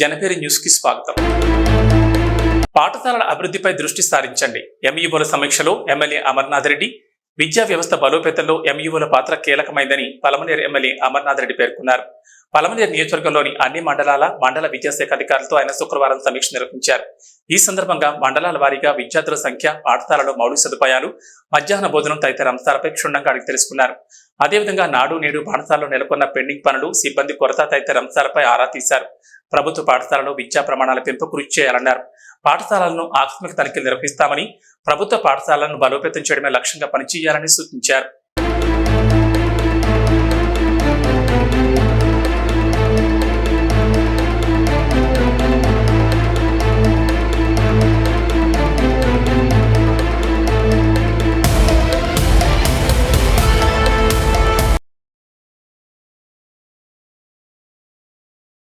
జనపేరి న్యూస్కి స్వాగతం. పాఠశాలల అభివృద్ధిపై దృష్టి సారించండి. ఎంఈఓల సమీక్షలో ఎమ్మెల్యే అమర్నాథ్ రెడ్డి విద్యా వ్యవస్థ బలోపేతంలో ఎంఈఓల పాత్ర కీలకమైందని పలమనేరు ఎమ్మెల్యే అమర్నాథ్ రెడ్డి పేర్కొన్నారు. పలమనేరు నియోజకవర్గంలోని అన్ని మండలాల మండల విద్యాశాఖ అధికారులతో ఆయన శుక్రవారం సమీక్ష నిర్వహించారు. ఈ సందర్భంగా మండలాల వారీగా విద్యార్థుల సంఖ్య పాఠశాలలో మౌలిక సదుపాయాలు మధ్యాహ్న భోజనం తదితర అంశాలపై క్షుణ్ణంగా అడిగి తెలుసుకున్నారు. అదేవిధంగా నాడు నేడు పాఠశాలలో నెలకొన్న పెండింగ్ పనులు సిబ్బంది కొరత తదితర అంశాలపై ఆరా తీశారు. ప్రభుత్వ పాఠశాలలో విద్యా ప్రమాణాల పెంపు కృషి చేయాలన్నారు. పాఠశాలలను ఆకస్మిక తనిఖీలు నిర్వహిస్తామని ప్రభుత్వ పాఠశాలలను బలోపేతం చేయడమే లక్ష్యంగా పనిచేయాలని సూచించారు.